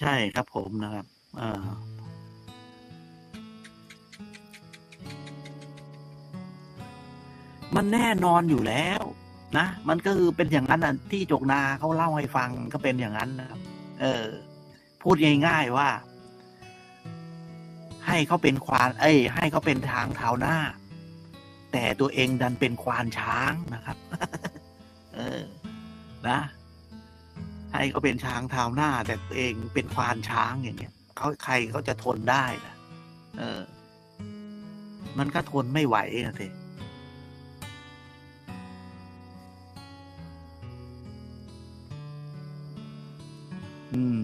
ใช่ครับผมนะครับเออมันแน่นอนอยู่แล้วนะ มันก็คือเป็นอย่างนั้นน่ะที่จกนาเขาเล่าให้ฟังก็เป็นอย่างนั้นนะครับ เออ พูดง่ายๆว่า ให้เขาเป็นควาน เอ้ย ให้เขาเป็นทางเท้าหน้า แต่ตัวเองดันเป็นควานช้างนะครับ เออ นะ ให้เขาเป็นช้างเท้าหน้า แต่ตัวเองเป็นควานช้างอย่างเงี้ยเขาใครเขาจะทนได้นะเออ มันก็ทนไม่ไหวนะเทอืม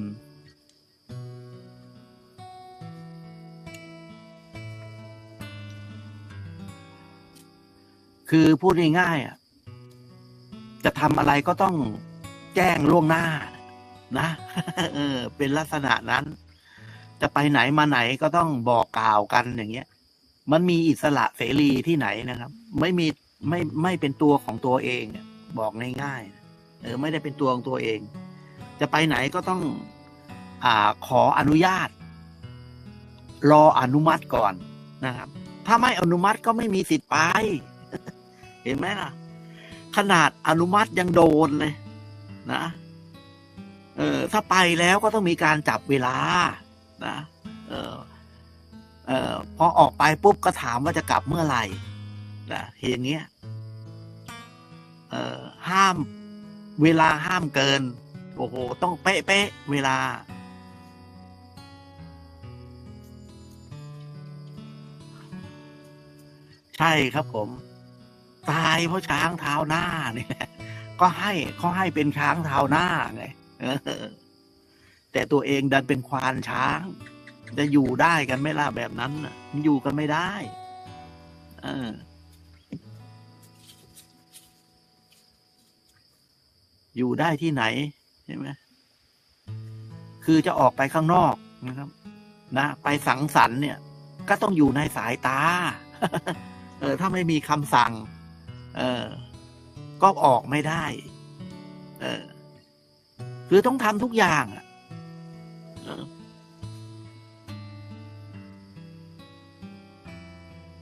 คือพูดง่ายๆอะ จะทำอะไรก็ต้อง แจ้งล่วงหน้านะเออ เป็นลักษณะนั้น จะไปไหนมาไหนก็ต้องบอกกล่าวกันอย่างเงี้ย มันมีอิสระเสรีที่ไหนนะครับ ไม่มีไม่ไม่เป็นตัวของตัวเองบอกง่ายๆเออ ไม่ได้เป็นตัวของตัวเอง จะไปไหนก็ต้อง อ่าขออนุญาต รออนุมัติก่อนนะครับ ถ้าไม่อนุมัติก็ไม่มีสิทธิ์ไป เห็นไหมล่ะ ขนาดอนุมัติยังโดนเลย นะเออถ้าไปแล้วก็ต้องมีการจับเวลานะเออเออพอออกไปปุ๊บก็ถามว่าจะกลับเมื่อไหร่นะอย่างเงี้ยเออห้ามเวลาห้ามเกิน โอ้โห ต้องเป๊ะเป๊ะเวลา ใช่ครับผม ตายเพราะช้างเท้าหน้าเนี่ย ก็ให้เขาให้เป็นช้างเท้าหน้าไงแต่ตัวเองดันเป็นควานช้าง จะอยู่ได้กันไม่ล่ะแบบนั้นมันอยู่กันไม่ได้เอออยู่ได้ที่ไหนใช่ไหมคือจะออกไปข้างนอกนะครับ นะไปสังสรรค์เนี่ย ก็ต้องอยู่ในสายตา เออ ถ้าไม่มีคำสั่ง เออ ก็ออกไม่ได้ เออ คือต้องทำทุกอย่างอะ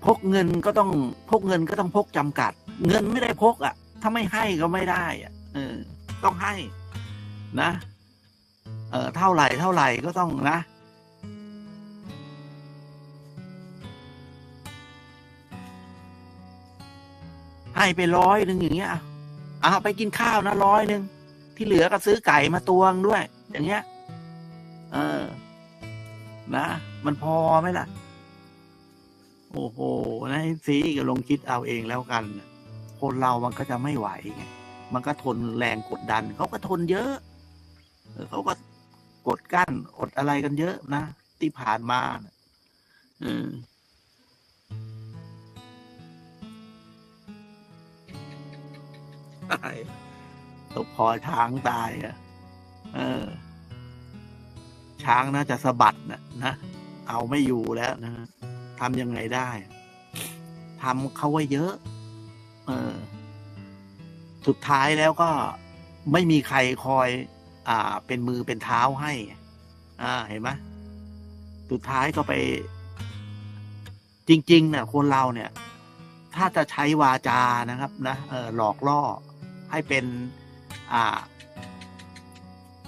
พกเงินก็ต้องพกเงินก็ต้องพกจำกัด เงินไม่ได้พกอะ ถ้าไม่ให้ก็ไม่ได้อะเออ ต้องให้นะ เออเท่าไหร่เท่าไหร่ก็ต้องนะ ให้ไปร้อยหนึ่งอย่างเงี้ยเอาไปกินข้าวนะร้อยหนึ่งที่เหลือก็ซื้อไก่มาตวงด้วย อย่างเงี้ย เออ นะ มันพอไหมล่ะ โอ้โหนะซีก็ลองคิดเอาเองแล้วกัน คนเรามันก็จะไม่ไหวไงมันก็ทนแรงกดดัน เขาก็ทนเยอะเขาก็กดกั้นอดอะไรกันเยอะนะ ที่ผ่านมาอืม ตายตกคอช้างตายอะ เออ ช้างน่าจะสะบัดนะนะ เอาไม่อยู่แล้วนะทำยังไงได้ทำเขาไว้เยอะ เออ สุดท้ายแล้วก็ไม่มีใครคอย อ่า เป็นมือเป็นเท้าให้ อ่า เห็นไหมสุดท้ายก็ไป จริง ๆ เนี่ยคนเราเนี่ย ถ้าจะใช้วาจานะครับ นะเออหลอกล่อ ให้เป็นอ่า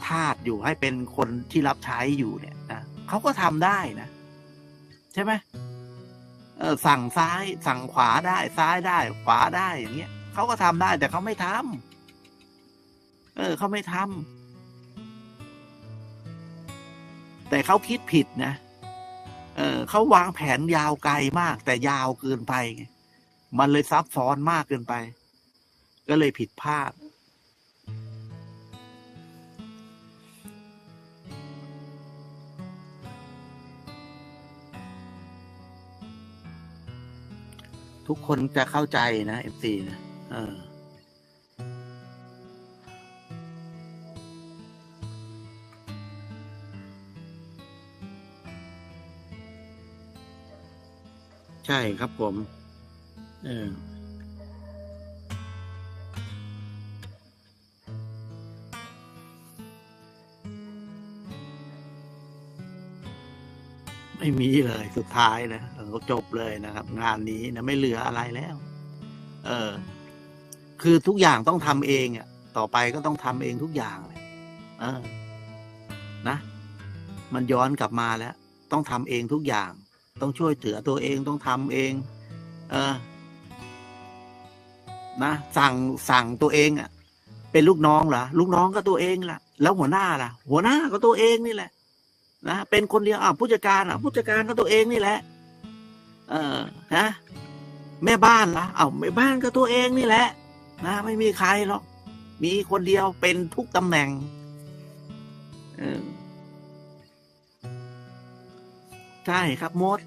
ทาสอยู่ให้เป็นคนที่รับใช้อยู่เนี่ยนะเขาก็ทำได้นะ ใช่ไหมสั่งซ้าย สั่งขวาได้ ซ้ายได้ ขวาได้อย่างเงี้ยเขาก็ทำได้ แต่เขาไม่ทำเออเขาไม่ทำแต่เขาคิดผิดนะเออเขาวางแผนยาวไกลมาก แต่ยาวเกินไป มันเลยซับซ้อนมากเกินไป ก็เลยผิดพลาด ทุกคนจะเข้าใจนะเอฟซีนะเออใช่ครับผม เออ ไม่มีเลยสุดท้ายนะเออจบเลยนะครับ งานนี้นะไม่เหลืออะไรแล้ว เออ คือทุกอย่างต้องทำเองอะ ต่อไปก็ต้องทำเองทุกอย่างเลยเออ นะ มันย้อนกลับมาแล้ว ต้องทำเองทุกอย่าง ต้องช่วยเหลือตัวเองต้องทำเอง เออ นะสั่งสั่งตัวเองอะ เป็นลูกน้องเหรอลูกน้องก็ตัวเองล่ะ แล้วหัวหน้าล่ะ หัวหน้าก็ตัวเองนี่แหละ นะเป็นคนเดียวอะผู้จัดการอะผู้จัดการก็ตัวเองนี่แหละ เออนะแม่บ้านล่ะเอ้าแม่บ้านก็ตัวเองนี่แหละ นะ ไม่มีใครหรอกมีคนเดียวเป็นทุกตำแหน่งเออใช่ครับมด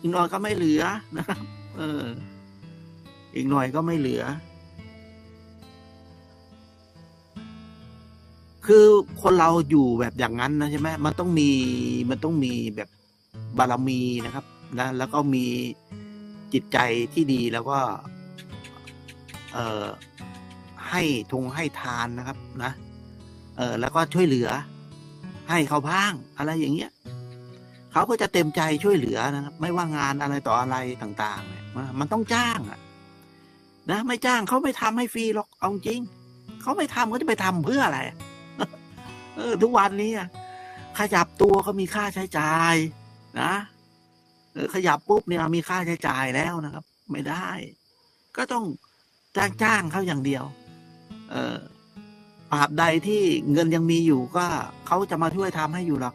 อีกหน่อยก็ไม่เหลือนะครับ เออ อีกหน่อยก็ไม่เหลือ คือคนเราอยู่แบบอย่างนั้นนะใช่ไหมมันต้องมีมันต้องมีแบบบารมีนะครับนะแล้วก็มีจิตใจที่ดีแล้วก็ เอ่อให้ทงให้ทานนะครับนะเออแล้วก็ช่วยเหลือ ให้เขาบ้างอะไรอย่างเงี้ยเขาก็จะเต็มใจช่วยเหลือนะครับ ไม่ว่างานอะไรต่ออะไรต่างๆเนี่ยมันต้องจ้างอะนะไม่จ้างเขาไม่ทำให้ฟรีหรอกเอาจริงเขาไม่ทำเขาจะไปทำเพื่ออะไร เออ ทุกวันนี้ขยับตัวเขามีค่าใช้จ่ายนะขยับปุ๊บเนี่ยมีค่าใช้จ่ายแล้วนะครับ ไม่ได้ ก็ต้องจ้างจ้างเขาอย่างเดียว เออปราบใดที่เงินยังมีอยู่ก็เขาจะมาช่วยทำให้อยู่หรอก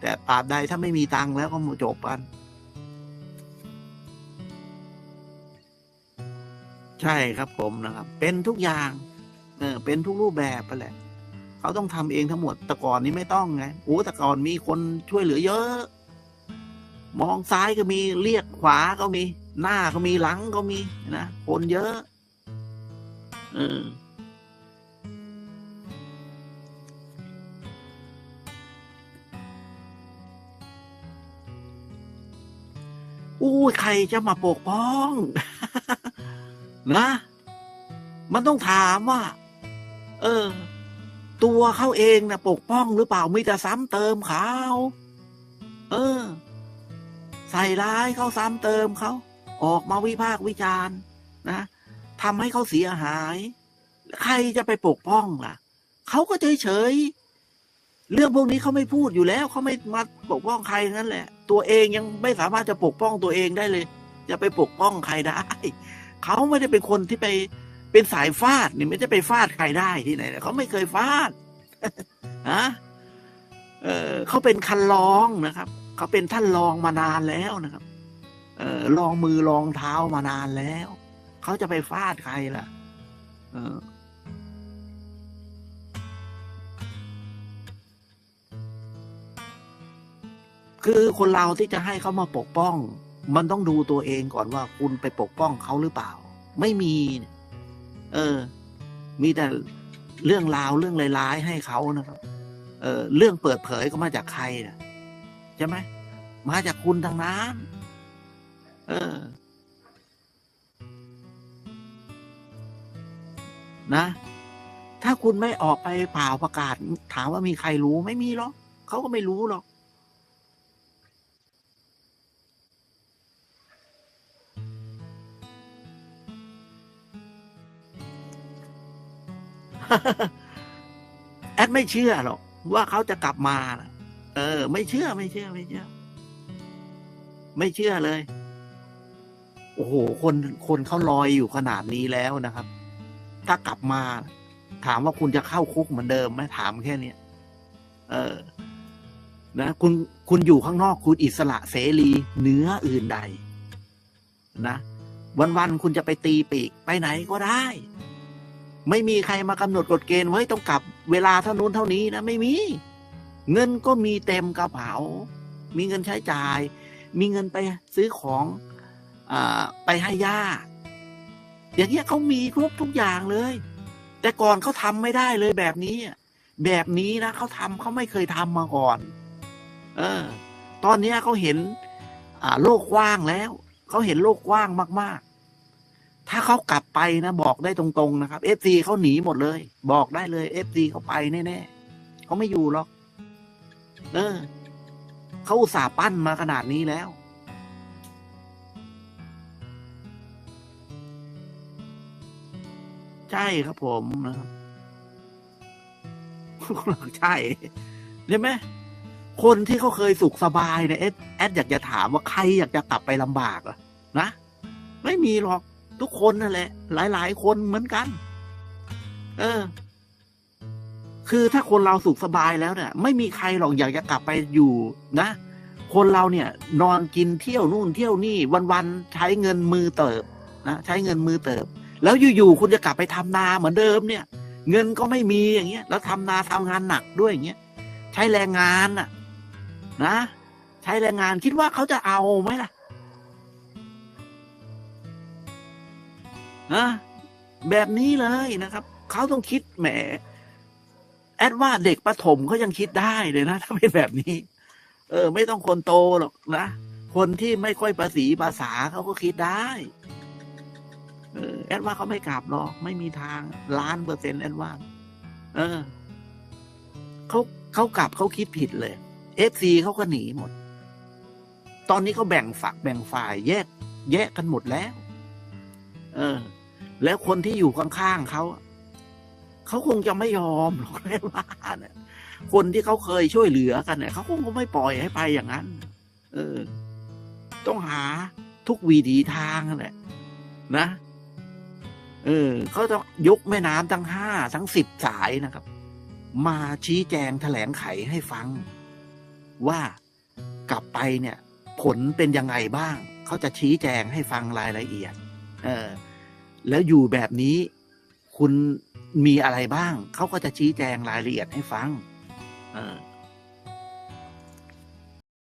แต่ปราบใดถ้าไม่มีตังค์แล้วก็จบกันใช่ครับผมนะครับ เป็นทุกอย่าง เออเป็นทุกรูปแบบไปแหละ เขาต้องทำเองทั้งหมดแต่ก่อนนี้ไม่ต้องไงโอ้แต่ก่อนมีคนช่วยเหลือเยอะ มองซ้ายก็มีเรียกขวาก็มี หน้าก็มีหลังก็มีนะคนเยอะเอออู้ใครจะมาปกป้อง นะ มันต้องถามว่า เออ ตัวเขาเองนะปกป้องหรือเปล่ามีแต่ซ้ำเติมเขาเออ ใส่ร้ายเขาซ้ำเติมเขาออกมาวิพากษ์วิจารณ์นะทำให้เขาเสียหาย ใครจะไปปกป้องล่ะเขาก็เฉยเฉยเรื่องพวกนี้เขาไม่พูดอยู่แล้วเขาไม่มาปกป้องใครนั่นแหละ ตัวเองยังไม่สามารถจะปกป้องตัวเองได้เลย จะไปปกป้องใครได้เขาไม่ได้เป็นคนที่ไป เป็นสายฟาดนี่ไม่ได้ไปฟาดใครได้ที่ไหนเขาไม่เคยฟาดฮะเออเขาเป็นคันลองนะครับเขาเป็นท่านรองมานานแล้วนะครับ เออลองมือลองเท้ามานานแล้วเขาจะไปฟาดใครล่ะ เออคือคนเราที่จะให้เขามาปกป้อง มันต้องดูตัวเองก่อนว่าคุณไปปกป้องเขาหรือเปล่า ไม่มี เออ มีแต่เรื่องราวเรื่องร้ายๆให้เขานะครับ เออเรื่องเปิดเผยก็มาจากใครนะใช่ไหมมาจากคุณทางนั้นเออ นะ ถ้าคุณไม่ออกไปเปล่าประกาศ ถามว่ามีใครรู้ไม่มีหรอกเขาก็ไม่รู้หรอก แอดไม่เชื่อหรอกว่าเขาจะกลับมาเออ ไม่เชื่อไม่เชื่อไม่เชื่อ ไม่เชื่อเลย โอ้โห คนคนเขาลอยอยู่ขนาดนี้แล้วนะครับ ถ้ากลับมา ถามว่าคุณจะเข้าคุกเหมือนเดิมไหมถามแค่เนี้ยเออ นะคุณคุณอยู่ข้างนอกคุณอิสระเสรีเหนืออื่นใด นะวันๆคุณจะไปตีปีกไปไหนก็ได้ ไม่มีใครมากำหนดกฎเกณฑ์ไว้ต้องกลับเวลาเท่านู้นเท่านี้นะไม่มี เงินก็มีเต็มกระเป๋า มีเงินใช้จ่าย มีเงินไปซื้อของอไปให้ย่าอย่างเงี้ยเขามีครบทุกอย่างเลย แต่ก่อนเขาทำไม่ได้เลยแบบนี้แบบนี้นะเขาทำเขาไม่เคยทำมาก่อน เออ ตอนเนี้ยเขาเห็น อ่า โลกกว้างแล้วเขาเห็นโลกกว้างมาก ถ้าเขากลับไปนะ บอกได้ตรงๆนะครับเอฟซีเขาหนีหมดเลย บอกได้เลยเอฟซีเขาไปแน่ๆเขาไม่อยู่หรอก เออเขาอุตส่าห์ปั้นมาขนาดนี้แล้ว ใช่ครับผมนะครับใช่เห็นไหมคนที่เขาเคยสุขสบายเนี่ยแอดแอดอยากจะถามว่าใครอยากจะกลับไปลำบากอะนะ ไม่มีหรอก ทุกคนนั่นแหละ หลาย ๆ คนเหมือนกัน เออ คือถ้าคนเราสุขสบายแล้วเนี่ย ไม่มีใครหรอกอยากจะกลับไปอยู่นะ คนเราเนี่ย นอนกินเที่ยวนู่นเที่ยวนี่ วันๆใช้เงินมือเติบนะใช้เงินมือเติบ แล้วอยู่ๆคุณจะกลับไปทำนาเหมือนเดิมเนี่ย เงินก็ไม่มีอย่างเงี้ย แล้วทำนาทำงานหนักด้วยอย่างเงี้ยใช้แรงงานน่ะ นะใช้แรงงานคิดว่าเขาจะเอาไหมล่ะ นะแบบนี้เลยนะครับ เขาต้องคิดแหม แอดว่าเด็กประถมเขายังคิดได้เลยนะ ถ้าเป็นแบบนี้ เออ ไม่ต้องคนโตหรอกนะ คนที่ไม่ค่อยภาษีภาษาเขาก็คิดได้เออแอดว่าเขาไม่กลับหรอก ไม่มีทางล้านเปอร์เซ็นต์แอดว่า เออเขาเขากลับเขาคิดผิดเลยเอฟซีเขาก็หนีหมด ตอนนี้เขาแบ่งฝักแบ่งฝ่ายแยก แยกกันหมดแล้ว เออ แล้วคนที่อยู่ข้างๆเขาเขาคงจะไม่ยอมหรอกแน่ว่าเนี่ยคนที่เขาเคยช่วยเหลือกันเนี่ยเขาคงไม่ปล่อยให้ไปอย่างนั้น เออ ต้องหาทุกวีดีทางกันแหละนะ เออเขาต้องยกแม่น้ำทั้งห้าทั้งสิบสายนะครับ มาชี้แจงแถลงไขให้ฟัง ว่ากลับไปเนี่ย ผลเป็นยังไงบ้าง เขาจะชี้แจงให้ฟังรายละเอียด เออ แล้วอยู่แบบนี้คุณมีอะไรบ้าง เขาก็จะชี้แจงรายละเอียดให้ฟัง เออ